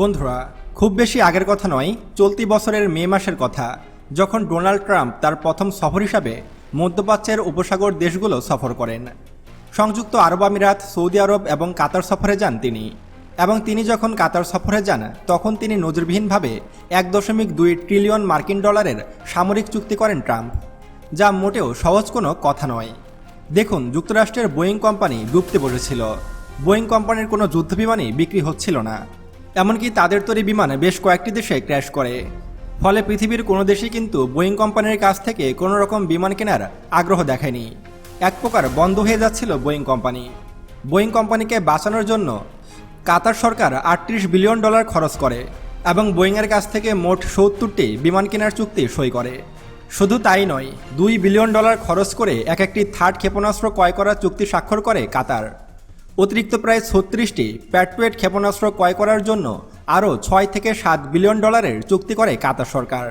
বন্ধুরা, খুব বেশি আগের কথা নয়, চলতি বছরের মে মাসের কথা। যখন ডোনাল্ড ট্রাম্প তার প্রথম সফর হিসাবে মধ্যপ্রাচ্যের উপসাগর দেশগুলো সফর করেন, সংযুক্ত আরব আমিরাত, সৌদি আরব এবং কাতার সফরে যান তিনি। এবং তিনি যখন কাতার সফরে যান, তখন তিনি নজিরবিহীনভাবে এক দশমিক দুই ট্রিলিয়ন মার্কিন ডলারের সামরিক চুক্তি করেন ট্রাম্প, যা মোটেও সহজ কোনো কথা নয়। দেখুন, যুক্তরাষ্ট্রের বোয়িং কোম্পানি ডুবতে বসেছিল। বোয়িং কোম্পানির কোনো যুদ্ধবিমানই বিক্রি হচ্ছিল না। এমনকি তাদের তৈরি বিমান বেশ কয়েকটি দেশে ক্র্যাশ করে। ফলে পৃথিবীর কোনো দেশই কিন্তু বোয়িং কোম্পানির কাছ থেকে কোনো রকম বিমান কেনার আগ্রহ দেখায়নি এক প্রকার বন্ধ হয়ে যাচ্ছিল বোয়িং কোম্পানি। বোয়িং কোম্পানিকে বাঁচানোর জন্য কাতার সরকার আটত্রিশ বিলিয়ন ডলার খরচ করে এবং বোয়িংয়ের কাছ থেকে মোট সত্তরটি বিমান কেনার চুক্তি সই করে। শুধু তাই নয়, দুই বিলিয়ন ডলার খরচ করে এক একটি থার্ড ক্ষেপণাস্ত্র ক্রয় করার চুক্তি স্বাক্ষর করে কাতার। অতিরিক্ত প্রায় ছত্রিশটি প্যাট্রুয়েট ক্ষেপণাস্ত্র ক্রয় করার জন্য আরও ছয় থেকে সাত বিলিয়ন ডলারের চুক্তি করে কাতার সরকার।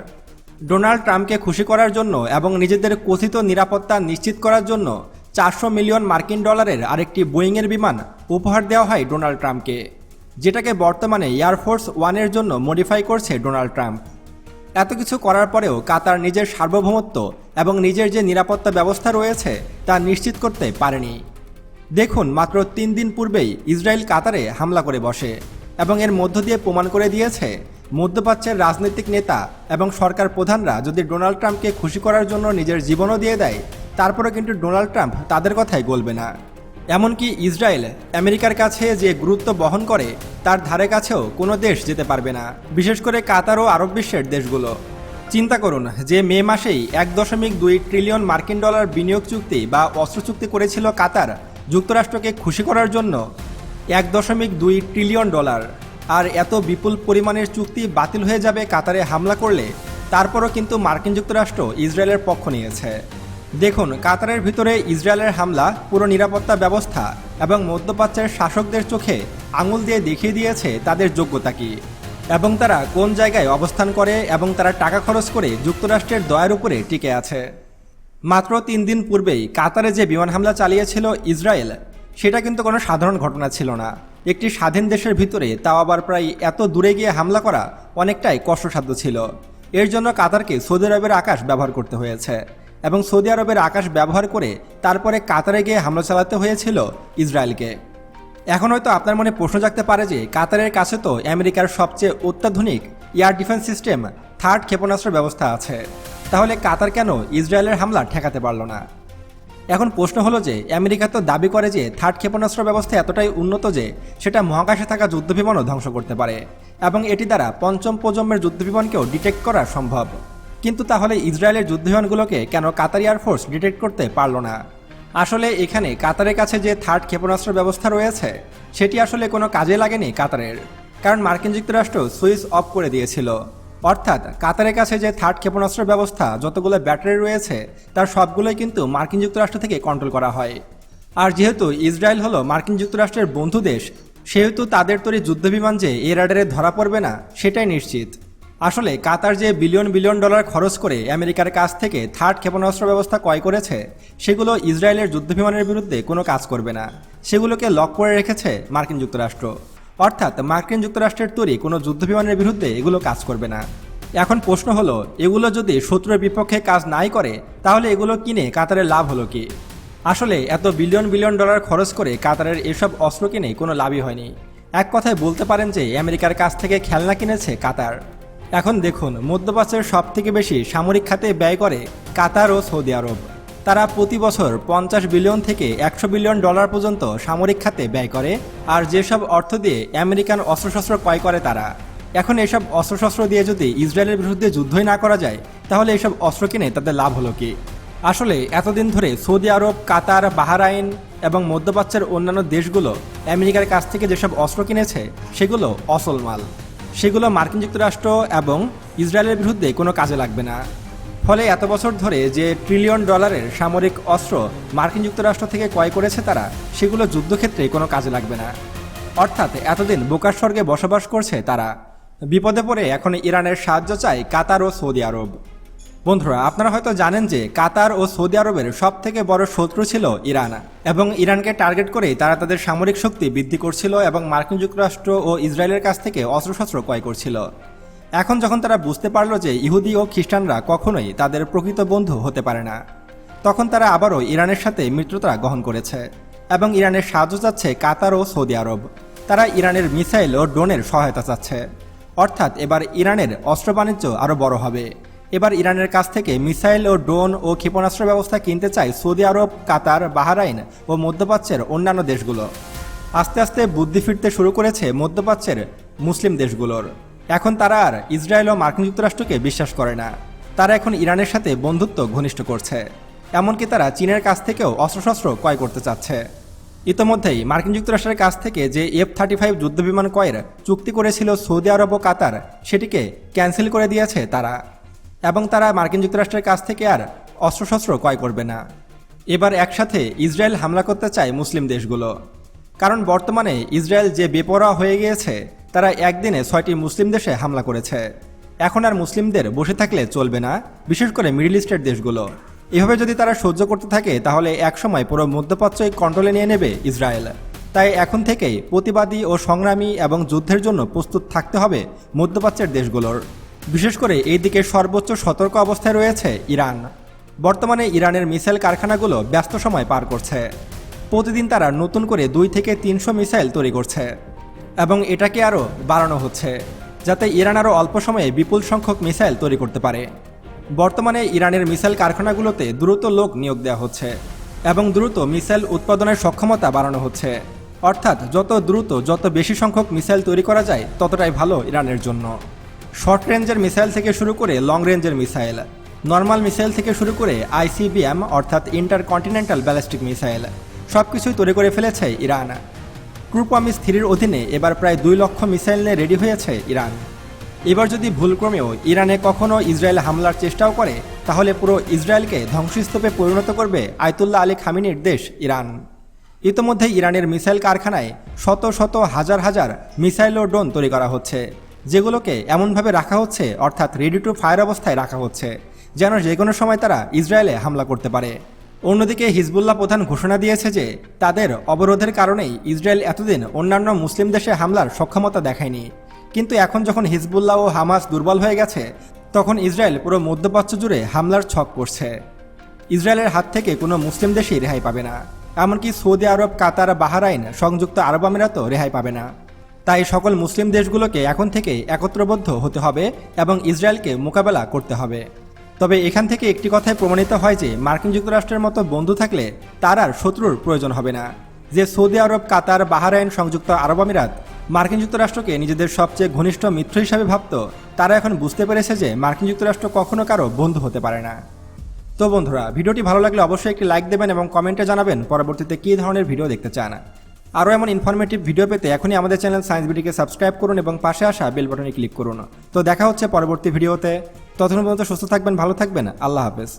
ডোনাল্ড ট্রাম্পকে খুশি করার জন্য এবং নিজেদের কথিত নিরাপত্তা নিশ্চিত করার জন্য চারশো মিলিয়ন মার্কিন ডলারের আরেকটি বোয়িংয়ের বিমান উপহার দেওয়া হয় ডোনাল্ড ট্রাম্পকে, যেটাকে বর্তমানে এয়ারফোর্স ওয়ানের জন্য মডিফাই করছে ডোনাল্ড ট্রাম্প। এত কিছু করার পরেও কাতার নিজের সার্বভৌমত্ব এবং নিজের যে নিরাপত্তা ব্যবস্থা রয়েছে তা নিশ্চিত করতে পারেনি। দেখুন, মাত্র তিন দিন পূর্বেই ইসরায়েল কাতারে হামলা করে বসে এবং এর মধ্য দিয়ে প্রমাণ করে দিয়েছে, মধ্যপ্রাচ্যের রাজনৈতিক নেতা এবং সরকার প্রধানরা যদি ডোনাল্ড ট্রাম্পকে খুশি করার জন্য নিজের জীবনও দিয়ে দেয় তারপরে কিন্তু ডোনাল্ড ট্রাম্প তাদের কথাই গলবে না। এমনকি ইসরায়েল আমেরিকার কাছে যে গুরুত্ব বহন করে, তার ধারে কাছেও কোনো দেশ যেতে পারবে না। বিশেষ করে কাতার ও আরব বিশ্বের দেশগুলো। চিন্তা করুন যে মে মাসেই এক দশমিক দুই ট্রিলিয়ন মার্কিন ডলার বিনিয়োগ চুক্তি বা অস্ত্র চুক্তি করেছিল কাতার যুক্তরাষ্ট্রকে খুশি করার জন্য এক দশমিক দুই ট্রিলিয়ন ডলার। আর এত বিপুল পরিমাণের চুক্তি বাতিল হয়ে যাবে কাতারে হামলা করলে, তারপরও কিন্তু মার্কিন যুক্তরাষ্ট্র ইসরায়েলের পক্ষ নিয়েছে। দেখুন, কাতারের ভিতরে ইসরায়েলের হামলা, পুরো নিরাপত্তা ব্যবস্থা এবং মধ্যপ্রাচ্যের শাসকদের চোখে আঙুল দিয়ে দেখিয়ে দিয়েছে তাদের যোগ্যতা কী। এবং তারা কোন জায়গায় অবস্থান করে এবং তারা টাকা খরচ করে যুক্তরাষ্ট্রের দয়ার উপরে টিকে আছে। মাত্র তিন দিন পূর্বেই কাতারে যে বিমান হামলা চালিয়েছিল ইসরায়েল, সেটা কিন্তু কোনো সাধারণ ঘটনা ছিল না। একটি স্বাধীন দেশের ভিতরে তাও আবার প্রায় এত দূরে গিয়ে হামলা করা অনেকটাই কষ্টসাধ্য ছিল। এর জন্য কাতারকে সৌদি আরবের আকাশ ব্যবহার করতে হয়েছে এবং সৌদি আরবের আকাশ ব্যবহার করে তারপরে কাতারে গিয়ে হামলা চালাতে হয়েছিল ইসরায়েলকে। এখন হয়তো আপনার মনে প্রশ্ন জাগতে পারে যে কাতারের কাছে তো আমেরিকার সবচেয়ে অত্যাধুনিক এয়ার ডিফেন্স সিস্টেম, থার্ড ক্ষেপণাস্ত্র ব্যবস্থা আছে। তাহলে কাতার কেন ইসরায়েলের হামলা ঠেকাতে পারল না? এখন প্রশ্ন হলো যে, আমেরিকা তো দাবি করে যে থার্ড ক্ষেপণাস্ত্র ব্যবস্থা এতটাই উন্নত যে সেটা মহাকাশে থাকা যুদ্ধবিমানও ধ্বংস করতে পারে এবং এটি দ্বারা পঞ্চম প্রজন্মের যুদ্ধবিমানকেও ডিটেক্ট করা সম্ভব। কিন্তু তাহলে ইসরায়েলের যুদ্ধবিমানগুলোকে কেন কাতার এয়ারফোর্স ডিটেক্ট করতে পারল না? আসলে এখানে কাতারের কাছে যে থার্ড ক্ষেপণাস্ত্র ব্যবস্থা রয়েছে, সেটি আসলে কোনো কাজে লাগেনি কাতারের। কারণ মার্কিন যুক্তরাষ্ট্র সুইচ অফ করে দিয়েছিল। অর্থাৎ কাতারের কাছে যে থার্ড ক্ষেপণাস্ত্র ব্যবস্থা, যতগুলো ব্যাটারি রয়েছে, তার সবগুলোই কিন্তু মার্কিন যুক্তরাষ্ট্র থেকে কন্ট্রোল করা হয়। আর যেহেতু ইসরায়েল হলো মার্কিন যুক্তরাষ্ট্রের বন্ধু দেশ, সেহেতু তাদের তৈরি যুদ্ধবিমান যে এ রাডারে ধরা পড়বে না, সেটাই নিশ্চিত। আসলে কাতার যে বিলিয়ন বিলিয়ন ডলার খরচ করে আমেরিকার কাছ থেকে থার্ড ক্ষেপণাস্ত্র ব্যবস্থা ক্রয় করেছে, সেগুলো ইসরায়েলের যুদ্ধবিমানের বিরুদ্ধে কোনো কাজ করবে না। সেগুলোকে লক করে রেখেছে মার্কিন যুক্তরাষ্ট্র। অর্থাৎ মার্কিন যুক্তরাষ্ট্রের তৈরি কোনো যুদ্ধবিমানের বিরুদ্ধে এগুলো কাজ করবে না। এখন প্রশ্ন হলো, এগুলো যদি শত্রুর বিপক্ষে কাজ নাই করে, তাহলে এগুলো কিনে কাতারের লাভ হলো কি? আসলে এত বিলিয়ন বিলিয়ন ডলার খরচ করে কাতারের এসব অস্ত্র কিনে কোনো লাভই হয়নি। এক কথায় বলতে পারেন যে, আমেরিকার কাছ থেকে খেলনা কিনেছে কাতার। এখন দেখুন, মধ্যপ্রাচ্যের সব থেকে বেশি সামরিক খাতে ব্যয় করে কাতার ও সৌদি আরব। তারা প্রতি বছর পঞ্চাশ বিলিয়ন থেকে একশো বিলিয়ন ডলার পর্যন্ত সামরিক খাতে ব্যয় করে, আর যেসব অর্থ দিয়ে আমেরিকান অস্ত্রশস্ত্র ক্রয় করে তারা। এখন এসব অস্ত্রশস্ত্র দিয়ে যদি ইসরায়েলের বিরুদ্ধে যুদ্ধই না করা যায়, তাহলে এসব অস্ত্র কিনে তাদের লাভ হলো কি? আসলে, এতদিন ধরে সৌদি আরব, কাতার, বাহারাইন এবং মধ্যপ্রাচ্যের অন্যান্য দেশগুলো আমেরিকার কাছ থেকে যেসব অস্ত্র কিনেছে, সেগুলো অসল মাল। সেগুলো মার্কিন যুক্তরাষ্ট্র এবং ইসরায়েলের বিরুদ্ধে কোনো কাজে লাগবে না। ফলে এত বছর ধরে যে ট্রিলিয়ন ডলারের সামরিক অস্ত্র মার্কিন যুক্তরাষ্ট্র থেকে ক্রয় করেছে তারা, সেগুলো যুদ্ধক্ষেত্রে কোনো কাজে লাগবে না। অর্থাৎ এতদিন বোকার স্বর্গে বসবাস করছে তারা। বিপদে পড়ে এখন ইরানের সাহায্য চায় কাতার ও সৌদি আরব। বন্ধুরা, আপনারা হয়তো জানেন যে কাতার ও সৌদি আরবের সব থেকে বড় শত্রু ছিল ইরান এবং ইরানকে টার্গেট করেই তারা তাদের সামরিক শক্তি বৃদ্ধি করছিল এবং মার্কিন যুক্তরাষ্ট্র ও ইসরায়েলের কাছ থেকে অস্ত্রশস্ত্র ক্রয় করছিল। এখন যখন তারা বুঝতে পারল যে ইহুদি ও খ্রিস্টানরা কখনোই তাদের প্রকৃত বন্ধু হতে পারে না, তখন তারা আবারও ইরানের সাথে মিত্রতা গ্রহণ করেছে এবং ইরানের সাহায্য চাচ্ছে কাতার ও সৌদি আরব। তারা ইরানের মিসাইল ও ড্রোনের সহায়তা চাচ্ছে। অর্থাৎ এবার ইরানের অস্ত্র বাণিজ্য আরও বড় হবে। এবার ইরানের কাছ থেকে মিসাইল ও ড্রোন ও ক্ষেপণাস্ত্র ব্যবস্থা কিনতে চায় সৌদি আরব, কাতার, বাহারাইন ও মধ্যপ্রাচ্যের অন্যান্য দেশগুলো। আস্তে আস্তে বুদ্ধি ফিরতে শুরু করেছে মধ্যপ্রাচ্যের মুসলিম দেশগুলোর। এখন তারা আর ইসরায়েল ও মার্কিন যুক্তরাষ্ট্রকে বিশ্বাস করে না। তারা এখন ইরানের সাথে বন্ধুত্ব ঘনিষ্ঠ করছে। এমনকি তারা চীনের কাছ থেকেও অস্ত্রশস্ত্র ক্রয় করতে চাচ্ছে। ইতোমধ্যেই মার্কিন যুক্তরাষ্ট্রের কাছ থেকে যে এফ থার্টি ফাইভ যুদ্ধবিমান ক্রয়ের চুক্তি করেছিল সৌদি আরব ও কাতার, সেটিকে ক্যান্সেল করে দিয়েছে তারা। এবং তারা মার্কিন যুক্তরাষ্ট্রের কাছ থেকে আর অস্ত্রশস্ত্র ক্রয় করবে না। এবার একসাথে ইসরায়েল হামলা করতে চায় মুসলিম দেশগুলো। কারণ বর্তমানে ইসরায়েল যে বেপরোয়া হয়ে গিয়েছে তারা একদিনে ছয়টি মুসলিম দেশে হামলা করেছে। এখন আর মুসলিমদের বসে থাকলে চলবে না, বিশেষ করে মিডল ইস্টের দেশগুলো। এভাবে যদি তারা সহ্য করতে থাকে, তাহলে একসময় পুরো মধ্যপ্রাচ্যই কন্ট্রোলে নিয়ে নেবে ইসরায়েল। তাই এখন থেকেই প্রতিবাদী ও সংগ্রামী এবং যুদ্ধের জন্য প্রস্তুত থাকতে হবে মধ্যপ্রাচ্যের দেশগুলোর। বিশেষ করে এই দিকে সর্বোচ্চ সতর্ক অবস্থায় রয়েছে ইরান। বর্তমানে ইরানের মিসাইল কারখানাগুলো ব্যস্ত সময় পার করছে। প্রতিদিন তারা নতুন করে দুই থেকে তিনশো মিসাইল তৈরি করছে। এবং এটাকে আরও বাড়ানো হচ্ছে, যাতে ইরান আরও অল্প সময়ে বিপুল সংখ্যক মিসাইল তৈরি করতে পারে। বর্তমানে ইরানের মিসাইল কারখানাগুলোতে দ্রুত লোক নিয়োগ দেওয়া হচ্ছে এবং দ্রুত মিসাইল উৎপাদনের সক্ষমতা বাড়ানো হচ্ছে। অর্থাৎ যত দ্রুত, যত বেশি সংখ্যক মিসাইল তৈরি করা যায়, ততটাই ভালো ইরানের জন্য। শর্ট রেঞ্জের মিসাইল থেকে শুরু করে লং রেঞ্জের মিসাইল, নর্মাল মিসাইল থেকে শুরু করে আইসিবিএম অর্থাৎ ইন্টার কন্টিনেন্টাল ব্যালিস্টিক মিসাইল সব কিছুই তৈরি করে ফেলেছে ইরান। ক্রুপামিস থ্রির অধীনে এবার প্রায় দুই লক্ষ মিসাইল নিয়ে রেডি হয়েছে ইরান। এবার যদি ভুলক্রমেও ইরানে কখনো ইসরায়েল হামলার চেষ্টাও করে, তাহলে পুরো ইসরায়েলকে ধ্বংসস্তূপে পরিণত করবে আয়তুল্লাহ আলী খামিনির দেশ ইরান। ইতোমধ্যে ইরানের মিসাইল কারখানায় শত শত হাজার হাজার মিসাইল ও ড্রোন তৈরি করা হচ্ছে, যেগুলোকে এমনভাবে রাখা হচ্ছে, অর্থাৎ রেডি টু ফায়ার অবস্থায় রাখা হচ্ছে, যেন যে কোনো সময় তারা ইসরায়েলে হামলা করতে পারে। অন্যদিকে হিজবুল্লাহ প্রধান ঘোষণা দিয়েছে যে তাদের অবরোধের কারণেই ইসরায়েল এতদিন অন্যান্য মুসলিম দেশে হামলার সক্ষমতা দেখায়নি। কিন্তু এখন যখন হিজবুল্লাহ ও হামাস দুর্বল হয়ে গেছে, তখন ইসরায়েল পুরো মধ্যপ্রাচ্য জুড়ে হামলার ছক করছে। ইসরায়েলের হাত থেকে কোনো মুসলিম দেশই রেহাই পাবে না। এমনকি সৌদি আরব, কাতার, বাহারাইন, সংযুক্ত আরব আমিরাতও রেহাই পাবে না। তাই সকল মুসলিম দেশগুলোকে এখন থেকে একত্রবদ্ধ হতে হবে এবং ইসরায়েলকে মোকাবেলা করতে হবে। তবে এখান থেকে একটি কথায় প্রমাণিত হয় যে মার্কিন যুক্তরাষ্ট্রের মতো বন্ধু থাকলে তার আর শত্রুর প্রয়োজন হবে না। যে সৌদি আরব, কাতার, বাহারাইন, সংযুক্ত আরব আমিরাত মার্কিন যুক্তরাষ্ট্রকে নিজেদের সবচেয়ে ঘনিষ্ঠ মিত্র হিসাবে ভাবত, তারা এখন বুঝতে পেরেছে যে মার্কিন যুক্তরাষ্ট্র কখনো কারও বন্ধু হতে পারে না। তো বন্ধুরা, ভিডিওটি ভালো লাগলে অবশ্যই একটি লাইক দেবেন এবং কমেন্টে জানাবেন পরবর্তীতে কী ধরনের ভিডিও দেখতে চান। আরও এমন ইনফরমেটিভ ভিডিও পেতে এখনই আমাদের চ্যানেল সায়েন্স বিডিকে সাবস্ক্রাইব করুন এবং পাশে আসা বেল বাটনে ক্লিক করুন। তো দেখা হচ্ছে পরবর্তী ভিডিওতে ততক্ষণ পর্যন্ত সুস্থ থাকবেন, ভালো থাকবেন। আল্লাহ হাফেজ।